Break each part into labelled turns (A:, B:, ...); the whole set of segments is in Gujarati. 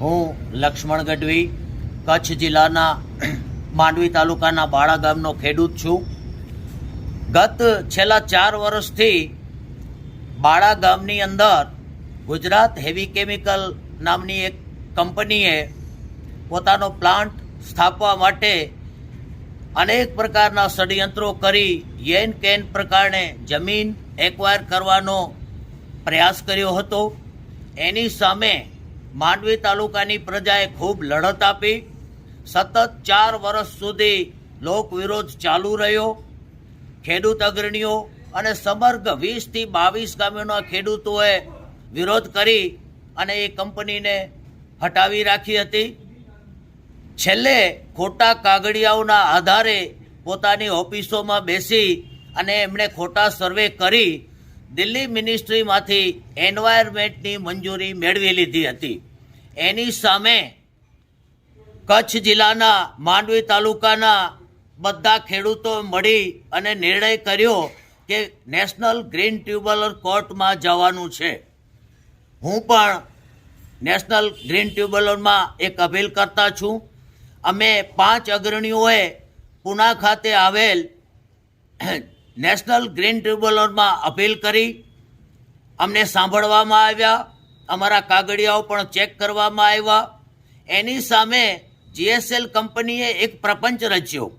A: હું લક્ષ્મણ ગઢવી, કચ્છ જિલ્લાના માંડવી તાલુકાના બાળા ગામનો ખેડૂત છું. ગત છેલ્લા ચાર વર્ષથી બાળા ગામની અંદર ગુજરાત હેવી કેમિકલ નામની એક કંપનીએ પોતાનો પ્લાન્ટ સ્થાપવા માટે અનેક પ્રકારના ષડયંત્રો કરી, યેન કેન પ્રકારે જમીન એક્વાયર કરવાનો પ્રયાસ કર્યો હતો. એની સામે માંડવી તાલુકાની પ્રજાએ ખૂબ લડત આપી. સતત ચાર વર્ષ સુધી લોક વિરોધ ચાલુ રહ્યો. ખેડૂત અગ્રણીઓ અને સમગ્ર વીસથી બાવીસ ગામોના ખેડૂતોએ વિરોધ કરી અને એ કંપનીને હટાવી રાખી હતી. છેલ્લે ખોટા કાગળિયાઓના આધારે પોતાની ઓફિસોમાં બેસી અને એમણે ખોટા સર્વે કરી દિલ્હી મિનિસ્ટ્રીમાંથી એન્વાયરમેન્ટની મંજૂરી મેળવી લીધી હતી. એની સામે કચ્છ જિલ્લાના માંડવી તાલુકાના બધા ખેડૂતો મળી અને નિર્ણય કર્યો કે નેશનલ ગ્રીન ટ્યુબ્યુલર કોર્ટમાં જવાનું છે. હું પણ નેશનલ ગ્રીન ટ્યુબ્યુલરમાં એક અપીલ કરતા છું. અમે પાંચ અગ્રણીઓએ પુના ખાતે આવેલ નેશનલ ગ્રીન ટ્યુબ્યુલરમાં અપીલ કરી. અમને સાંભળવામાં આવ્યા. અમારા કાગળિયાઓ પણ ચેક કરવામાં આવ્યા. એની સામે જીએસએલ કંપનીએ એક પ્રપંચ રચ્યો.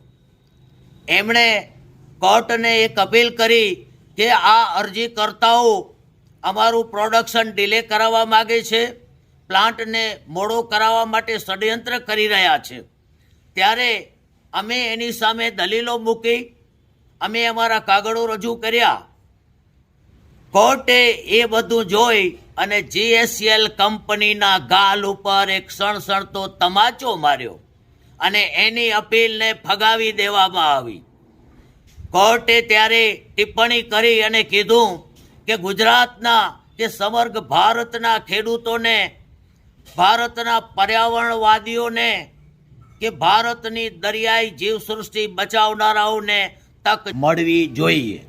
A: એમણે કોર્ટને એક અપીલ કરી કે આ અરજીકર્તાઓ અમારું પ્રોડક્શન ડિલે કરાવવા માગે છે, પ્લાન્ટને મોડો કરાવવા માટે ષડયંત્ર કરી રહ્યા છે. ત્યારે અમે એની સામે દલીલો મૂકી, અમે અમારા કાગળો રજૂ કર્યા. કોર્ટે એ બધું જોઈ અને જીએસએલ કંપનીના ગાલ ઉપર એક સણસણતો તમાચો માર્યો અને એની અપીલને ફગાવી દેવામાં આવી. કોર્ટે ત્યારે ટિપ્પણી કરી અને કીધું કે ગુજરાતના કે સમગ્ર ભારતના ખેડૂતોને, ભારતના પર્યાવરણવાદીઓને કે ભારતની દરિયાઈ જીવસૃષ્ટિ બચાવનારાઓને તક મળવી જોઈએ.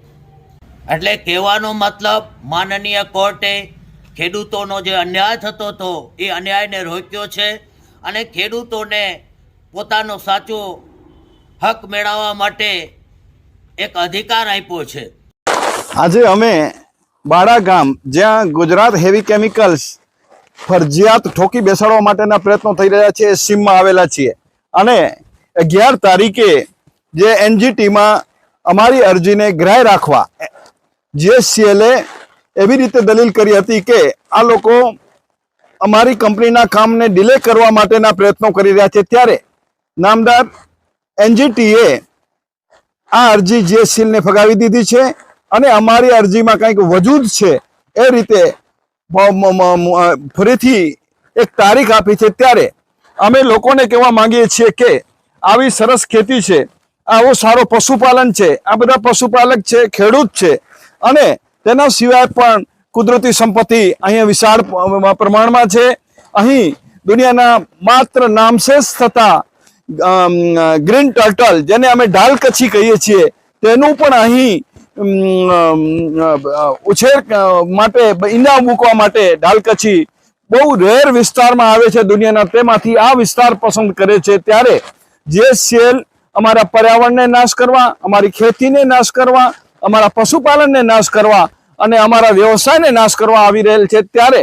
A: એટલે કહેવાનો મતલબ માનનીય કોર્ટે ખેડૂતોનો જે અન્યાય થતો હતો એ અન્યાયને રોક્યો છે અને ખેડૂતોને પોતાનો સાચો હક મેળવવા માટે એક અધિકાર આપ્યો છે.
B: આજે અમે બાળા ગામ, જ્યાં ગુજરાત હેવી કેમિકલ્સ ફરજિયાત ઠોકી બેસાડવા માટેના પ્રયત્નો થઈ રહ્યા છે સીમમાં આવેલા છીએ. અને અગિયાર તારીખે જે એનજીટીમાં અમારી અરજીને ગ્રાહ્ય રાખવા જીએસસીએલે એવી રીતે દલીલ કરી હતી કે આ લોકો અમારી કંપનીના કામને ડિલે કરવા માટેના પ્રયત્નો કરી રહ્યા છે. ત્યારે નામદાર એનજીટીએ આ અરજી જીએસસીએલને ફગાવી દીધી છે અને અમારી અરજીમાં કંઈક વજૂદ છે એ રીતે ફરીથી એક તારીખ આપી છે. ત્યારે અમે લોકોને કહેવા માંગીએ છીએ કે આવી સરસ ખેતી છે. આવો સારો પશુપાલન છે. આ બધા પશુપાલક છે, ખેડૂત છે. અને તેના સિવાય પણ કુદરતી સંપત્તિ અહીંયા વિશાળ પ્રમાણમાં છે. અહીં દુનિયાના માત્ર નામશેષ થતા ગ્રીન ટર્ટલ જેને અમે ઢાલ કચ્છી કહીએ છીએ, તેનું પણ અહીં ઉછેર માટે, ઈંડા મૂકવા માટે ઢાલકચ્છી બહુ રેર વિસ્તારમાં આવે છે દુનિયાના. તેમાંથી આ વિસ્તાર પસંદ કરે છે ત્યારે જે સેલ અમારા પર્યાવરણને નાશ કરવા, અમારી ખેતીને નાશ કરવા અમારા પશુપાલનને નાશ કરવા અને અમારા વ્યવસાયને નાશ કરવા આવી રહેલ છે ત્યારે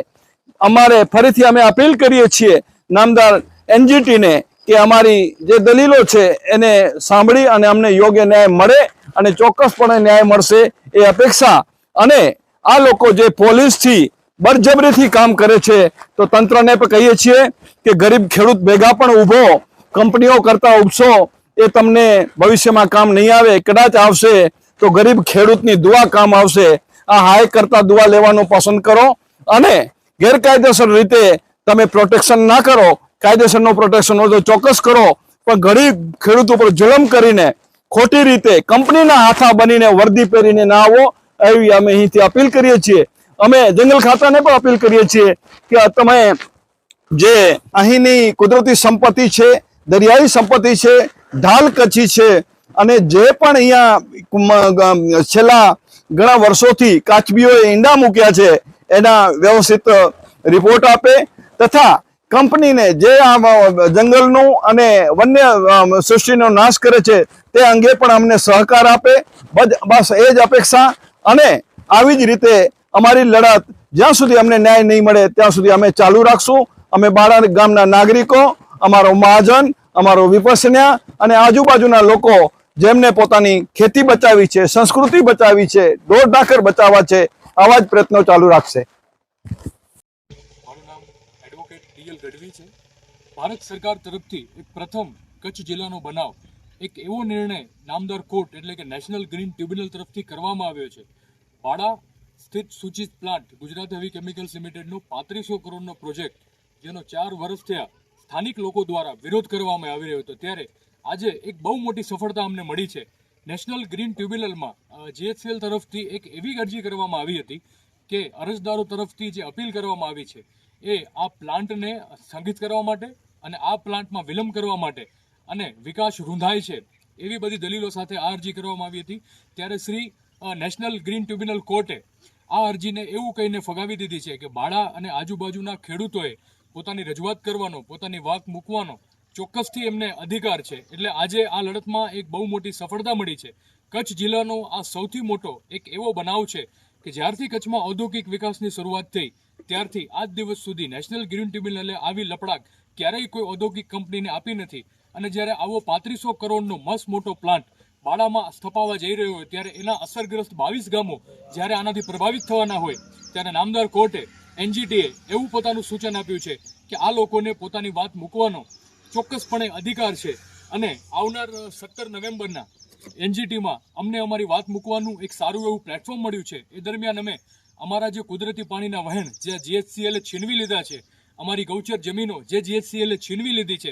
B: અમારે ફરીથી અમે અપીલ કરીએ છીએ નામદાર એનજીટીને કે અમારી જે દલીલો છે એને સાંભળી અને અમને યોગ્ય ન્યાય મળે અને ચોક્કસપણે ન્યાય મળશે એ અપેક્ષા. અને આ લોકો જે પોલીસથી બળજબરીથી કામ કરે છે, તો તંત્રને પણ કહીએ છીએ કે ગરીબ ખેડૂત ભેગા પણ ઊભો, કંપનીઓ કરતા ઉપસો એ તમને ભવિષ્યમાં કામ નહીં આવે, કદાચ આવશે તો ગરીબ ખેડૂતની દુઆ કામ આવશે. આ હાય કરતા દુઆ લેવાનું પસંદ કરો અને ગેરકાયદેસર રીતે તમે પ્રોટેક્શન ના કરો. કાયદેસરનો પ્રોટેક્શન હોય તો ચોક્કસ કરો. પણ ગરીબ ખેડૂત ઉપર જુલમ કરીને ખોટી રીતે કંપનીના હાથા બનીને વર્દી પહેરીને ના આવો, એવી અમે અહીંથી અપીલ કરીએ છીએ. અમે જંગલ ખાતાને પણ અપીલ કરીએ છીએ કે તમે જે અહીંની કુદરતી સંપત્તિ છે, દરિયાઈ સંપત્તિ છે, ઢાલ કચ્છી છે અને જે પણ અહીંયા છેલ્લા ઘણા વર્ષોથી કાચબીઓએ ઈંડા મૂક્યા છે, એના વ્યવસ્થિત રિપોર્ટ આપે તથા કંપનીને જે આ જંગલનું અને વન્ય સૃષ્ટિનો નાશ કરે છે, તે અંગે પણ અમને સહકાર આપે. બસ એ જ અપેક્ષા. અને આવી જ રીતે અમારી લડત, જ્યાં સુધી અમને ન્યાય નહીં મળે, ત્યાં સુધી અમે ચાલુ રાખશું. અમે બાળા ગામના નાગરિકો, અમારો મહાજન, અમારો વિપસન્યા અને આજુબાજુના લોકો જેમને પોતાની ખેતી બચાવી છે, સંસ્કૃતિ બચાવી છે ઢોર ઢાકર બચાવવા છે, આવા જ પ્રયત્નો ચાલુ રાખશે.
C: ભારત સરકાર તરફથી એક પ્રથમ કચ્છ જિલ્લાનો બનાવ, એક એવો નિર્ણય નામદાર કોર્ટ એટલે કે નેશનલ ગ્રીન ટ્રિબ્યુનલ તરફથી કરવામાં આવ્યો છે. બાડા સ્થિત સૂચિત પ્લાન્ટ ગુજરાત હેવી કેમિકલ્સ લિમિટેડનો પાંત્રીસો કરોડનો પ્રોજેક્ટ, જેનો ચાર વર્ષ થયા સ્થાનિક લોકો દ્વારા વિરોધ કરવામાં આવી રહ્યો હતો. ત્યારે આજે એક બહુ મોટી સફળતા અમને મળી છે. નેશનલ ગ્રીન ટ્રિબ્યુનલમાં જીએચસીએલ તરફથી એક એવી અરજી કરવામાં આવી હતી કે અરજદારો તરફથી જે અપીલ કરવામાં આવી છે એ આ પ્લાન્ટને સ્થગિત કરવા માટે અને આ પ્લાન્ટમાં વિલંબ કરવા માટે અને વિકાસ રૂંધાય છે એવી બધી દલીલો સાથે આ અરજી કરવામાં આવી હતી. ત્યારે શ્રી નેશનલ ગ્રીન ટ્રિબ્યુનલ કોર્ટે આ અરજીને એવું કહીને ફગાવી દીધી છે કે બાળા અને આજુબાજુના ખેડૂતોએ પોતાની રજૂઆત કરવાનો, પોતાની વાક મૂકવાનો ચોક્કસથી એમને અધિકાર છે. એટલે આજે આ લડતમાં એક બહુ મોટી સફળતા મળી છે. કચ્છ જિલ્લાનો આ સૌથી મોટો એક એવો બનાવ છે કે જ્યારથી કચ્છમાં ઔદ્યોગિક વિકાસની શરૂઆત થઈ, ત્યારથી આજ દિવસ સુધી નેશનલ ગ્રીન ટ્રિબ્યુનલે આવી લપડાક ક્યારેય કોઈ ઔદ્યોગિક કંપનીને આપી નથી. અને જ્યારે આવો પાંત્રીસો કરોડનો મસ્ત મોટો પ્લાન્ટ બાળામાં સ્થપાવા જઈ રહ્યો હોય, ત્યારે એના અસરગ્રસ્ત બાવીસ ગામો જ્યારે આનાથી પ્રભાવિત થવાના હોય, ત્યારે નામદાર કોર્ટે એનજીટીએ એવું પોતાનું સૂચન આપ્યું છે કે આ લોકોને પોતાની વાત મૂકવાનો ચોક્કસપણે અધિકાર છે. અને આવનાર સત્તર નવેમ્બરના એનજીટીમાં અમને અમારી વાત મૂકવાનું એક સારું એવું પ્લેટફોર્મ મળ્યું છે. એ દરમિયાન અમે અમારા જે કુદરતી પાણીના વહેણ, જે જીએચસીએલે છીનવી લીધા છે, અમારી ગૌચર જમીનો જે જીએચસીએલે છીનવી લીધી છે,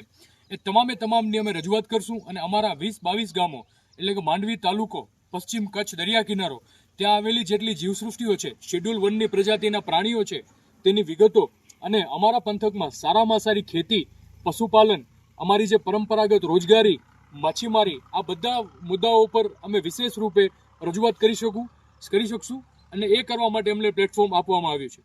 C: એ તમામે તમામની અમે રજૂઆત કરશું અને અમારા વીસ બાવીસ ગામો, એટલે કે માંડવી તાલુકો, પશ્ચિમ કચ્છ દરિયા કિનારો, ત્યાં આવેલી જેટલી જીવસૃષ્ટિઓ છે શેડ્યુલ વનની પ્રજાતિના પ્રાણીઓ છે, તેની વિગતો અને અમારા પંથકમાં સારામાં સારી ખેતી, પશુપાલન અમારી જે પરંપરાગત રોજગારી, માછીમારી, આ બધા મુદ્દાઓ પર અમે વિશેષ રૂપે રજૂઆત કરી શકું, કરી શકશું અને એ કરવા માટે અમને પ્લેટફોર્મ આપવામાં આવ્યું છે.